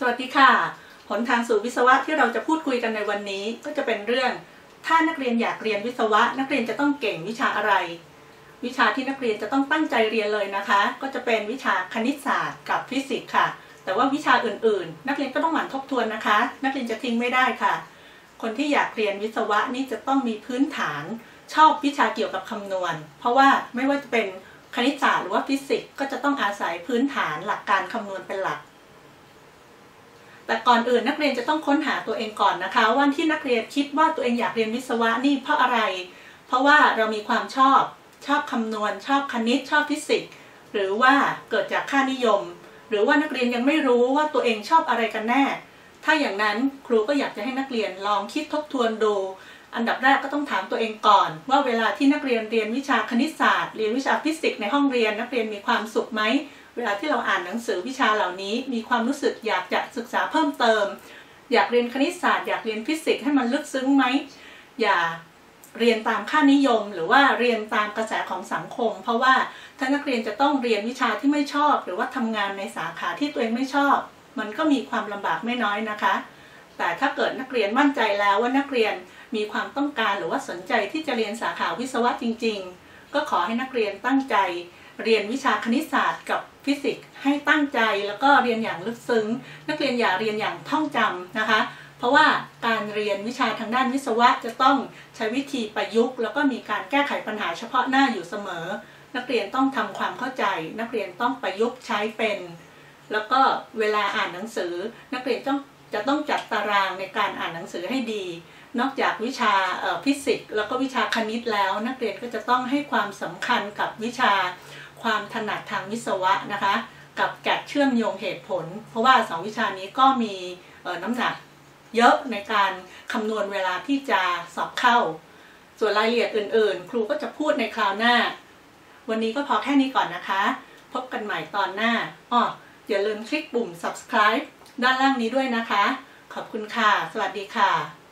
สวัสดีค่ะ ผลทางสู่วิศวะที่เราจะพูดคุยกันในวันนี้ ก็จะเป็นเรื่อง ถ้านักเรียนอยากเรียนวิศวะ นักเรียนจะต้องเก่งวิชาอะไร วิชาที่นักเรียนจะต้องตั้งใจเรียนเลยนะคะ ก็จะเป็นวิชาคณิตศาสตร์กับฟิสิกส์ค่ะ แต่ว่าวิชาอื่นๆ นักเรียนก็ต้องหมั่นทบทวนนะคะ นักเรียนจะทิ้งไม่ได้ค่ะ คนที่อยากเรียนวิศวะนี่จะต้องมีพื้นฐาน ชอบวิชาเกี่ยวกับคำนวณ เพราะว่าไม่ว่าจะเป็นคณิตศาสตร์หรือว่าฟิสิกส์ก็จะต้องอาศัยพื้นฐานหลักการคำนวณเป็นหลัก แต่ก่อนอื่นนักเรียนจะต้องค้นหาตัวเองก่อนนะคะว่าที่นักเรียนคิดว่าตัวเองอยากเรียนวิศวะนี่เพราะอะไร เพราะว่าเรามีความชอบชอบคำนวณ ชอบคณิตชอบฟิสิกส์หรือว่าเกิดจากค่านิยม หรือว่านักเรียนยังไม่รู้ว่าตัวเองชอบอะไรกันแน่ ถ้าอย่างนั้นครูก็อยากจะให้นักเรียนลองคิดทบทวนดู อันดับแรกก็ต้องถามตัวเองก่อน ว่าเวลาที่นักเรียนเรียนวิชาคณิตศาสตร์ เรียนวิชาฟิสิกส์ในห้องเรียนนักเรียนมีความสุขไหมเวลาที่เราอ่านหนังสือวิชาเหล่านี้ มีความรู้สึกอยากจะศึกษาเพิ่มเติม อยากเรียนคณิตศาสตร์อยากเรียนฟิสิกส์ให้มันลึกซึ้งไหมอย่าเรียนตามค่านิยม หรือว่าเรียนตามกระแสของสังคม เพราะว่าถ้านักเรียนจะต้องเรียนวิชาที่ไม่ชอบ หรือว่าทำงานในสาขาที่ตัวเองไม่ชอบ มันก็มีความลำบากไม่น้อยนะคะ แต่ถ้าเกิดนักเรียนมั่นใจแล้วว่านักเรียนมีความต้องการหรือว่าสนใจที่จะเรียนสาขาวิศวะจริง ๆ ก็ขอให้นักเรียนตั้งใจ เรียนวิชาคณิตศาสตร์กับฟิสิกส์ให้ตั้งใจแล้วก็เรียนอย่างลึกซึ้ง นักเรียนอย่าเรียนอย่างท่องจำนะคะ เพราะว่าการเรียนวิชาทางด้านวิศวะจะต้องใช้วิธีประยุกต์ แล้วก็มีการแก้ไขปัญหาเฉพาะหน้าอยู่เสมอ นักเรียนต้องทำความเข้าใจ นักเรียนต้องประยุกต์ใช้เป็น แล้วก็เวลาอ่านหนังสือ นักเรียนต้อง จะต้องจัดตารางในการอ่านหนังสือให้ดี นอกจากวิชาฟิสิกส์แล้วก็วิชาคณิตแล้ว นักเรียนก็จะต้องให้ความสำคัญกับวิชาความถนัดทางวิศวะนะคะ กับแกะเชื่อมโยงเหตุผล เพราะว่าสองวิชานี้ก็มีน้ำหนักเยอะในการคำนวณเวลาที่จะสอบเข้า ส่วนรายละเอียดอื่น ๆ ครูก็จะพูดในคราวหน้า วันนี้ก็พอแค่นี้ก่อนนะคะ พบกันใหม่ตอนหน้าอ้ออย่าลืมคลิกปุ่ม subscribe ด้านล่างนี้ด้วยนะคะ ขอบคุณค่ะ สวัสดีค่ะ